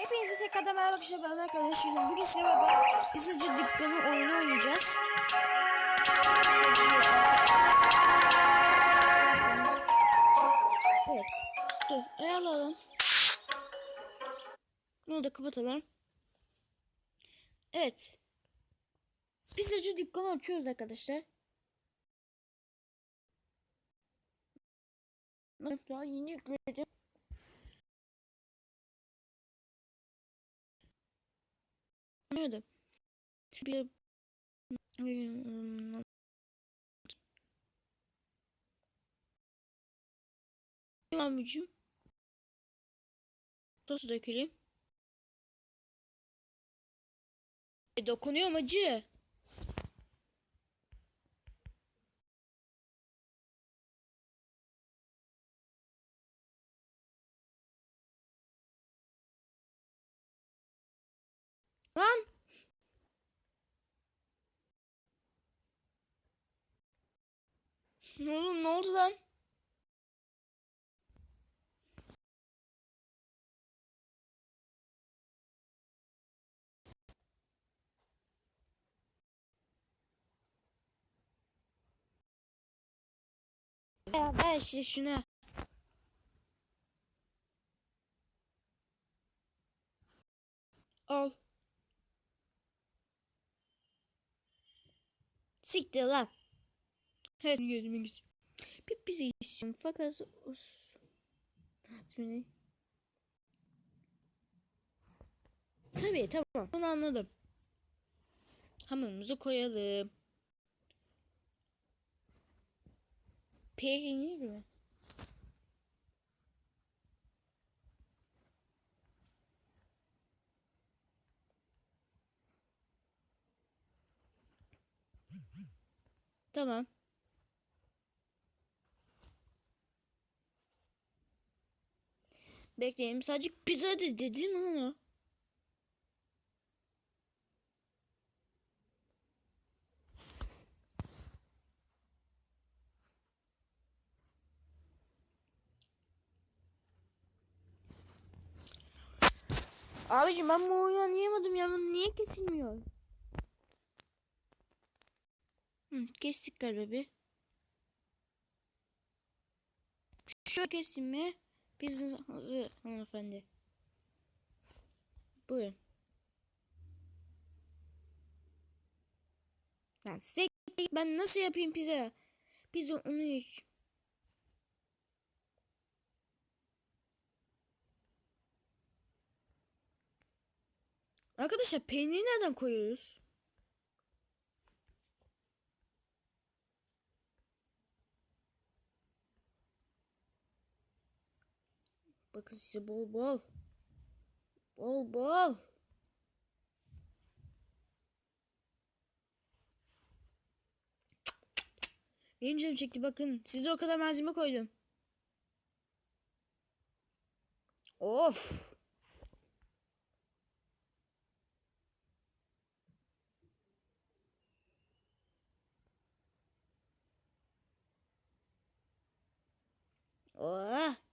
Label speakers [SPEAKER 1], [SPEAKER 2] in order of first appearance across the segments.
[SPEAKER 1] Hepinize tekrardan merhaba arkadaşlar ben arkadaşlar. Bugün size beraber Pizzacı Dükkanı oyunu oynayacağız. Evet. Dur ayarlayalım. Bunu da kapatalım. Evet. Pizzacı dükkanı açıyoruz arkadaşlar. Daha yeni yükledim. Nerede? Bir Abicim. Sosu dökelim. E, dokunuyor mu acı? Lan! Ne oldu, ne oldu lan? Ya ver işte şunu. Al. Siktir lan. Evet görmek istiyorum. Bir pizza istiyorum fakat os... İsmini... Tabii tamam bunu anladım. Hamurumuzu koyalım. Peynir mi? Tamam. Bekleyin. Sadece pizza dedi dedim ama. Abicim ben bu oyunu anlayamadım ya. Niye kesilmiyor? Hı, kestik galiba bir. Şöyle kestim mi? Biz hazır hanımefendi. Buyurun. Lan size ben nasıl yapayım pizza? Pizza onu hiç. Arkadaşlar peyniri nereden koyuyoruz? Bakın size bol bol. Bol bol. Benim canım çekti bakın. Size o kadar malzeme koydum. Of. Oh.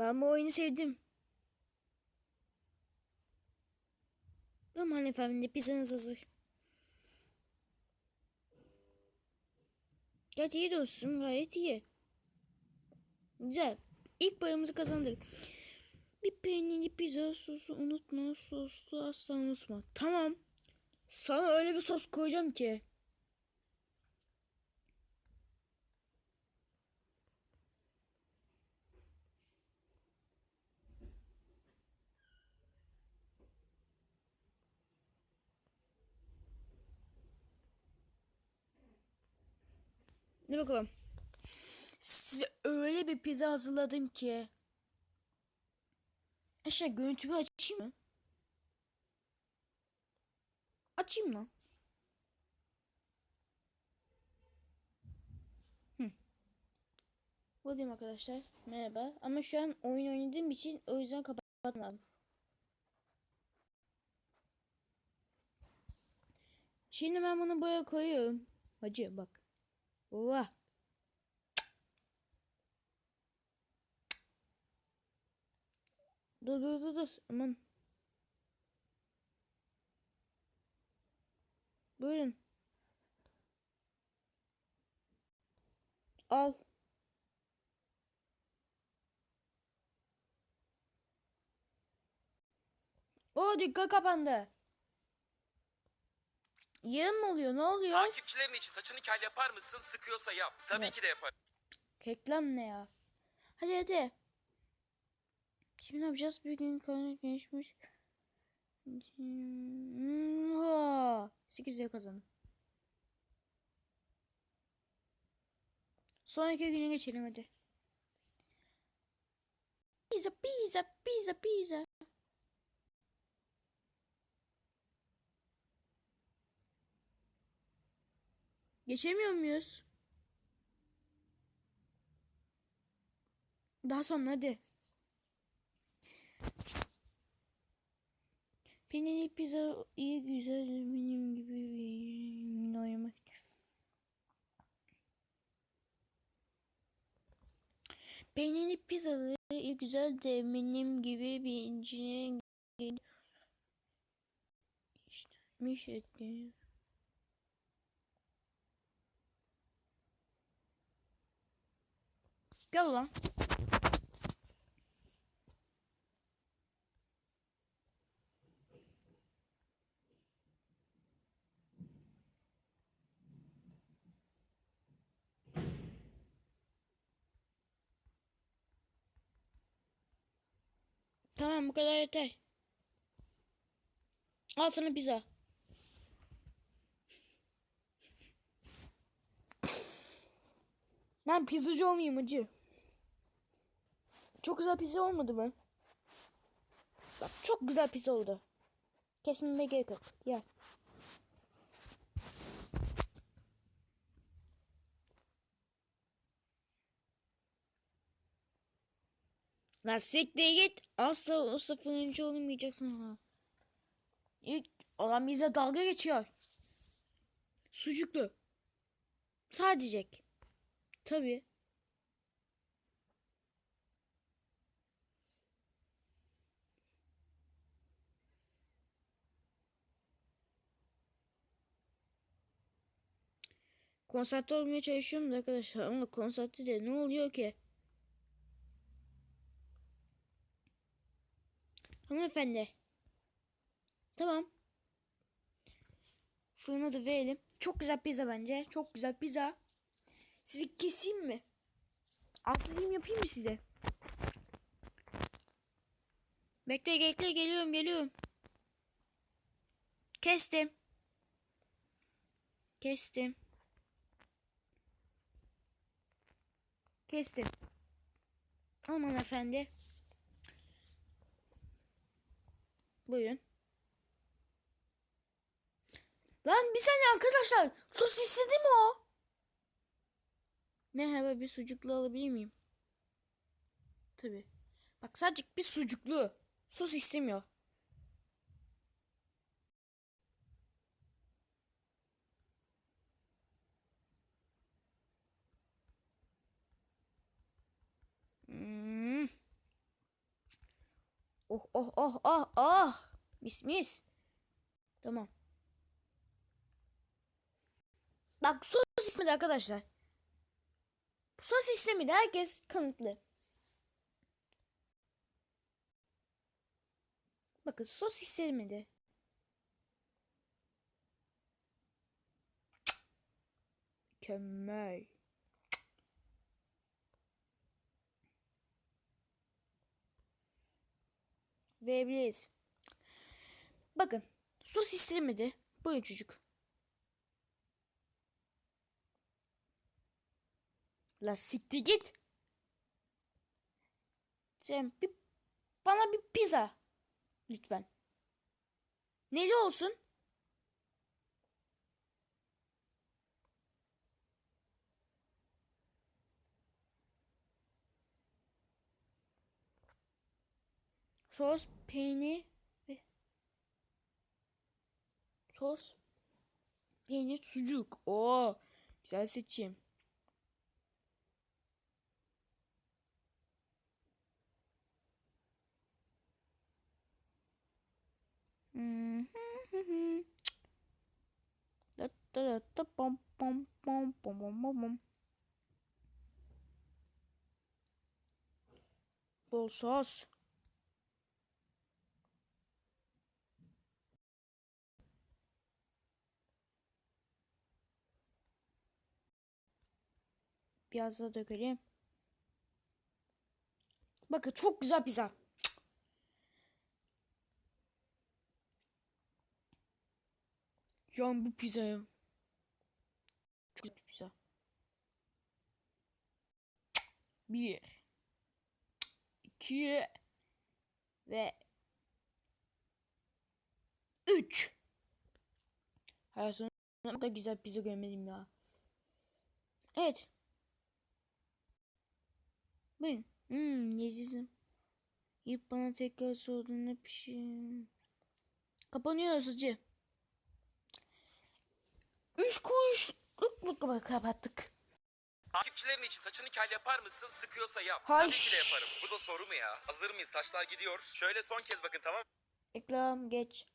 [SPEAKER 1] Ben bu oyunu sevdim. Tamam hanımefendi pizzanız hazır. Gayet iyi dostum gayet iyi. Güzel. İlk paramızı kazandık. Bir peynirli pizza sosu unutma. Soslu asla unutma. Tamam. Sana öyle bir sos koyacağım ki. Ne bakalım. Size öyle bir pizza hazırladım ki. Aşağı görüntümü açayım mı? Açayım lan. Buradayım arkadaşlar. Merhaba. Ama şu an oyun oynadığım için o yüzden kapatmadım. Şimdi ben bunu buraya koyuyorum. Hacı bak. Vah. Dur dur dur dur. Aman. Buyurun. Al. O dükkan kapandı. Yarın mı oluyor? Ne oluyor?
[SPEAKER 2] Takipçilerin için saçını kel yapar mısın? Sıkıyorsa yap. Tabii
[SPEAKER 1] Yap.
[SPEAKER 2] ki de yaparım.
[SPEAKER 1] Reklam ne ya? Hadi hadi. Şimdi ne yapacağız? Bir gün konu geçmiş. Hmm, 8 lira kazandım. Sonraki güne geçelim hadi. Pizza, pizza, pizza, pizza. Geçemiyor muyuz? Daha sonra hadi. Peynirli pizza iyi güzel benim gibi bir oynamak. Peynirli pizzalı iyi güzel de benim gibi bir incine işlemiş etti. Gel lan. Tamam bu kadar yeter. Al sana pizza. Ben pizzacı olmayayım acı. Çok güzel pizza olmadı mı? Bak çok güzel pizza oldu. Kesmeme gerek yok. Ya. Lan siktir git. Asla o sıfırıncı olamayacaksın ha. İlk adam bize dalga geçiyor. Sucuklu. Sadece. Tabii. Konsantre olmaya çalışıyorum da arkadaşlar ama konsantre de ne oluyor ki? Hanımefendi. Tamam. Fırına da verelim. Çok güzel pizza bence. Çok güzel pizza. Sizi keseyim mi? Dilim yapayım mı size? Bekle bekle geliyorum geliyorum. Kestim. Kestim. Kestim. Aman efendi. Buyurun. Lan bir saniye arkadaşlar. Sos istedi mi o? Merhaba bir sucuklu alabilir miyim? Tabi. Bak sadece bir sucuklu. Sos istemiyor. Hmm. Oh oh oh oh oh. Mis mis. Tamam. Bak sos istemedi arkadaşlar. Bu sos istemedi herkes kanıtlı. Bakın sos istemedi. Mükemmel. Verebiliriz. Bakın sos istemedi. Buyurun çocuk. La siktir git. Sen bir, bana bir pizza. Lütfen. Neli olsun? Sos, peynir ve sos, peynir, sucuk. Oo, güzel seçim. Bom bom bom bom bom bom bom. Bol sos. Biraz daha dökelim. Bakın çok güzel pizza. Yani bu pizza. Çok güzel pizza. Bir. iki Ve. Üç. Hayatımda da güzel pizza görmedim ya. Evet. Buyurun. Hmm, lezizim. Yiyip bana tekrar sorduğunda pişir. Kapanıyor hızlıca. Üç kuruşluk mu kapattık?
[SPEAKER 2] Takipçilerin için saçını kel yapar mısın? Sıkıyorsa yap.
[SPEAKER 1] Hay.
[SPEAKER 2] Tabii ki de yaparım. Bu da soru mu ya? Hazır mıyız? Saçlar gidiyor. Şöyle son kez bakın tamam?
[SPEAKER 1] Reklam geç.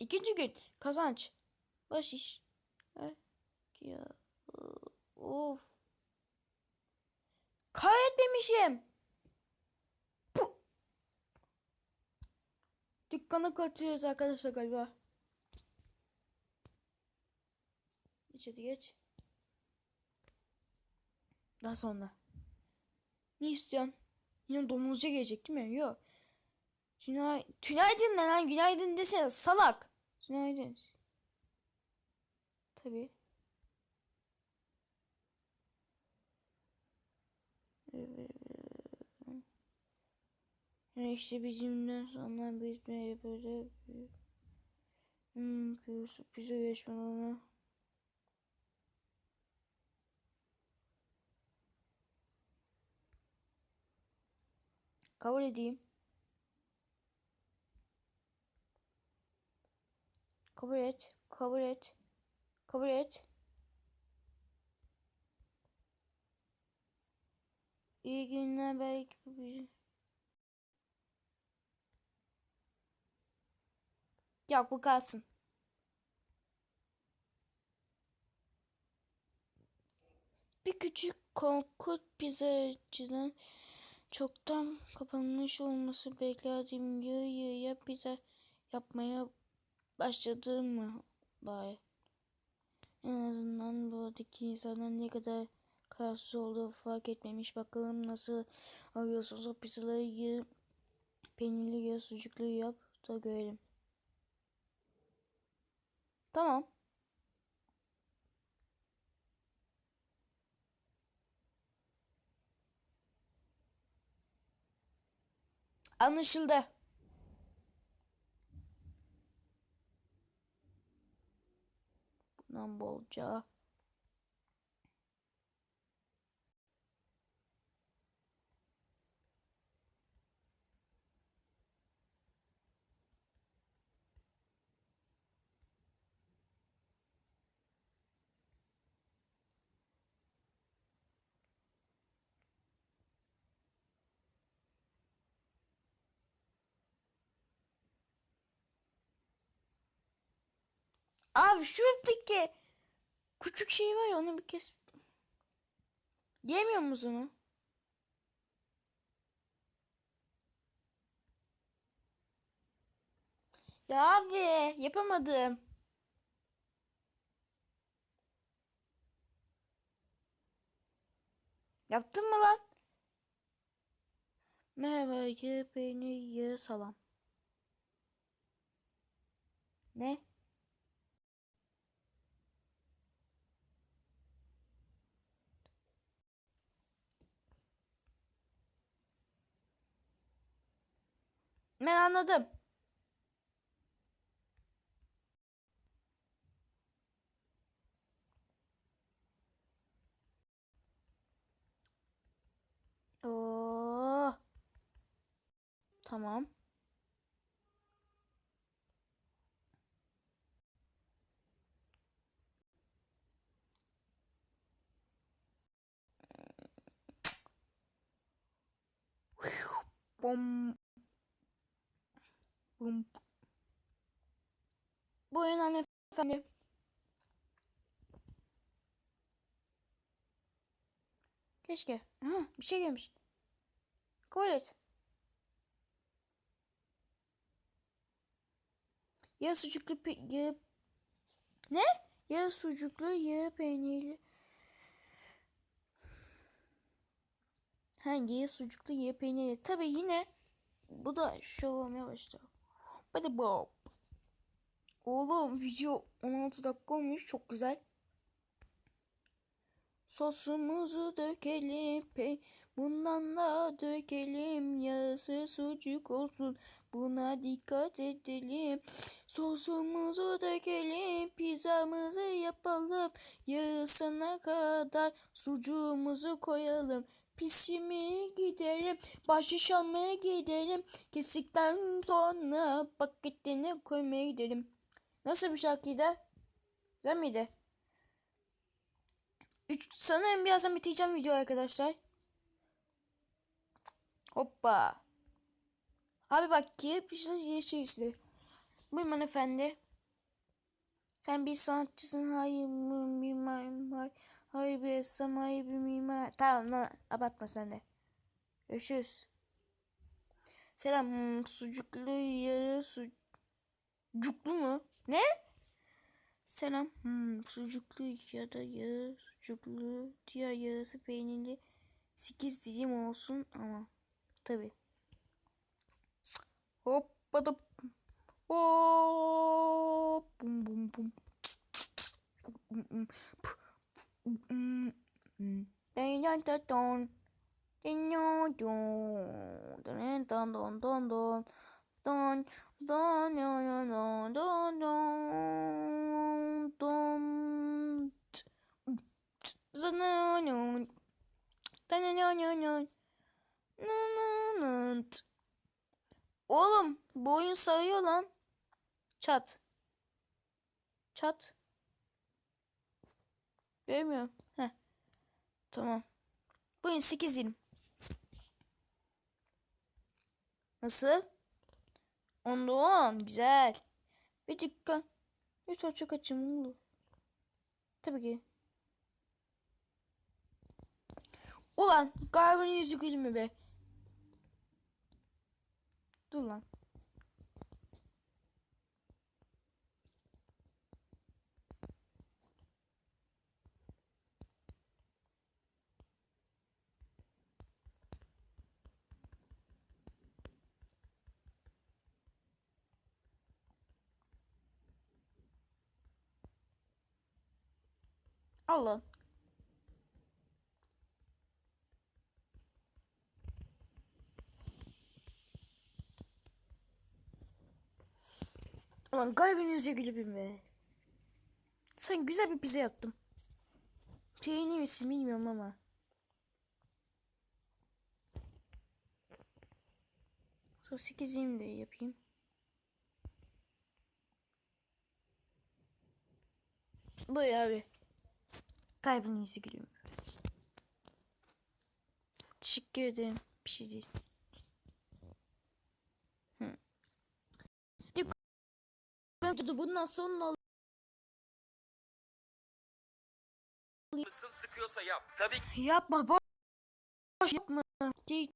[SPEAKER 1] İkinci gün kazanç. Baş iş. Eh, Ya. Of. Kaybetmemişim. Puh. Dükkanı kaçırıyoruz arkadaşlar galiba. Hadi geç. Daha sonra. Ne istiyorsun? Yine domuzca gelecek değil mi? Yok. Tünay Tünaydın ne lan? Günaydın desene salak. Tünaydın. Tabii. Yani işte bizimle sonra biz ne böyle hmm, bize geçme ona. Kabul edeyim. Kabul et. Kabul et. Kabul et. İyi günler belki bu Yok bu kalsın. Bir küçük korkut pizzacıdan çoktan kapanmış olması beklediğim yığ pizza yapmaya başladım mı bari? En azından buradaki insanlar ne kadar kararsız olduğu fark etmemiş. Bakalım nasıl arıyorsunuz o pizzaları peynirli ya sucuklu yap da görelim. Tamam. Anlaşıldı. Bundan bolca. Abi şuradaki küçük şey var ya onu bir kez Yemiyor musun onu? Ya abi yapamadım. Yaptın mı lan? Merhaba peynir yağ salam. Ne? Ben anladım. Oo. Tamam. Bom. Bum. Buyurun hanımefendi. Keşke. Ha, bir şey gelmiş. Kabul et. Ya sucuklu pe- ya ne? Ya sucuklu ya peynirli. Ha ya sucuklu ya peynirli. Tabi yine bu da şey olmaya başladı. Hadi Bob. Oğlum video 16 dakika olmuş. Çok güzel. Sosumuzu dökelim pe bundan da dökelim. Yağsı sucuk olsun buna dikkat edelim. Sosumuzu dökelim pizzamızı yapalım. Yarısına kadar sucuğumuzu koyalım pişirmeye gidelim bahşiş almaya gidelim kestikten sonra paketine koymaya gidelim nasıl bir şarkıydı güzel miydi? Üç, sanırım birazdan bitireceğim video arkadaşlar. Hoppa. Abi bak ki bir şey şey. Buyurun hanımefendi. Sen bir sanatçısın. Hayır mı mimar. Hayır, hayır bir ressam. Hayır bir mimar. Tamam lan abartma sen de. Görüşürüz. Selam. Sucuklu yağı sucuklu mu? Ne? Selam. Hmm, sucuklu ya da yağı sucuklu diğer yarısı peynirli 8 dilim olsun ama tabi. Hoppa da hop bum bum bum. Oğlum bu oyun sarıyor lan. Çat. Çat. Görmüyorum. Heh. Tamam. Bu oyun 8 20. Nasıl? Onda on. Güzel. Bir dakika. Üç açık açım olur. Tabii ki. Ulan galiba yüzü gülmü be. Dur lan. Allah. Ulan kalbinize gülübüm be. Sen güzel bir pizza yaptım. Peynir misin bilmiyorum ama. Sonra 8 de yapayım. Buyur abi. Kalbinize gülüyorum. Teşekkür ederim. Bir şey değil. Hı. Bundan sonra
[SPEAKER 2] Mısın sıkıyorsa yap. Tabii ki
[SPEAKER 1] Yapma boş yapma. Değil.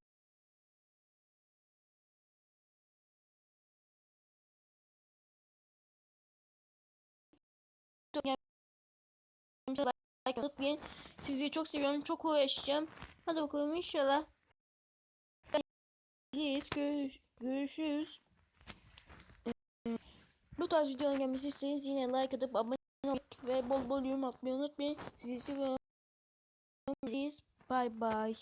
[SPEAKER 1] Unutmayın. Sizi çok seviyorum. Çok uğraşacağım. Hadi bakalım inşallah. Görüş, görüşürüz. Bu tarz videoların gelmesi isterseniz yine like atıp abone olmayı ve bol bol yorum atmayı unutmayın. Sizi seviyorum. Bye bye.